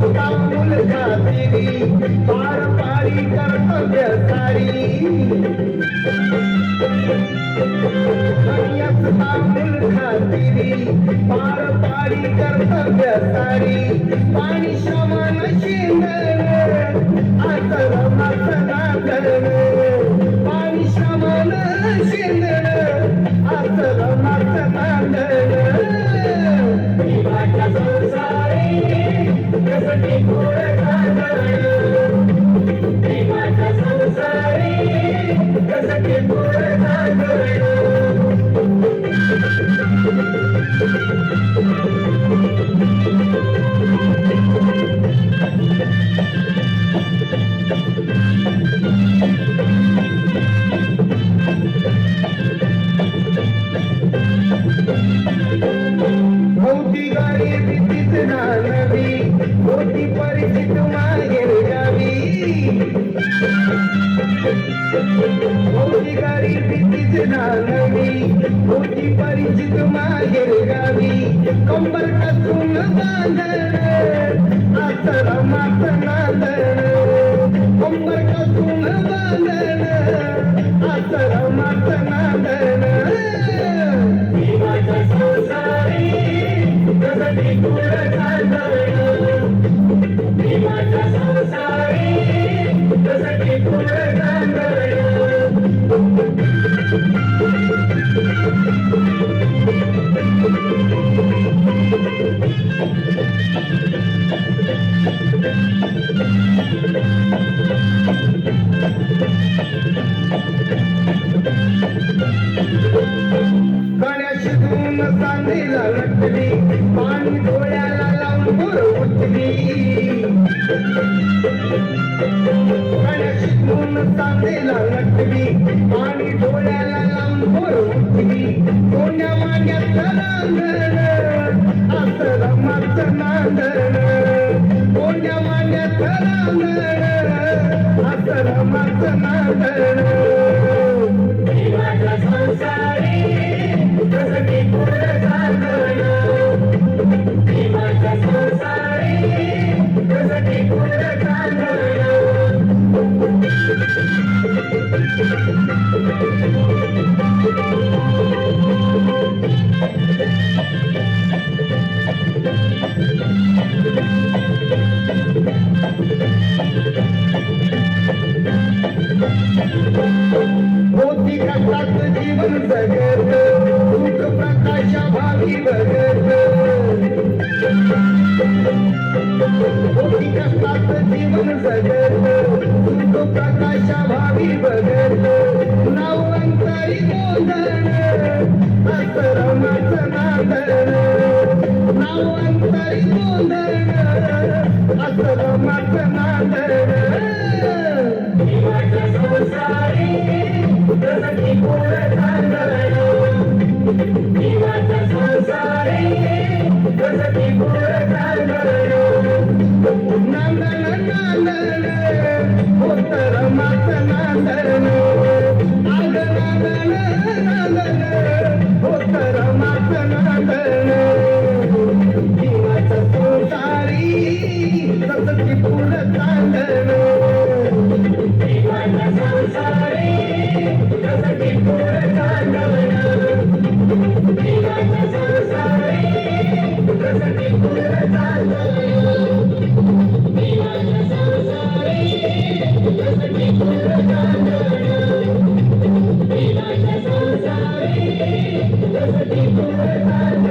सुद्धा मुलगा दिली पार पारी कर्तव्य सारी भैया मुलगा दिली पार पारी कर्तव्य सारी पाणी शमन शिंद संसारी பரிசித்து பரிசித்து மாயரு கவி? மௌலிகாரி பிசித்து நானவி ஊட்டி பரிசித்து மாயரு கவி? கொம்பர் கத்தும் அத்தர மாத்தனாத கொம்பர் கத்தும் அத்தர மாத்தனாத மீனாய் சோசாரி கசடி கூட गणेश तुन न तांली लाटली पाणी डोळ्या धून सांदीला लटली पाणी डोळ्याला लांबूर उठली. कोण्या मान्यात नांदण असर मत नांदण कोण्या मान्यात नांदण असर मत नांदण जीवन जगत सुख प्रकाशा भावी बघत होती कष्टात जीवन जगत सुख प्रकाशा भावी बघत नाव अंतरी Thank you.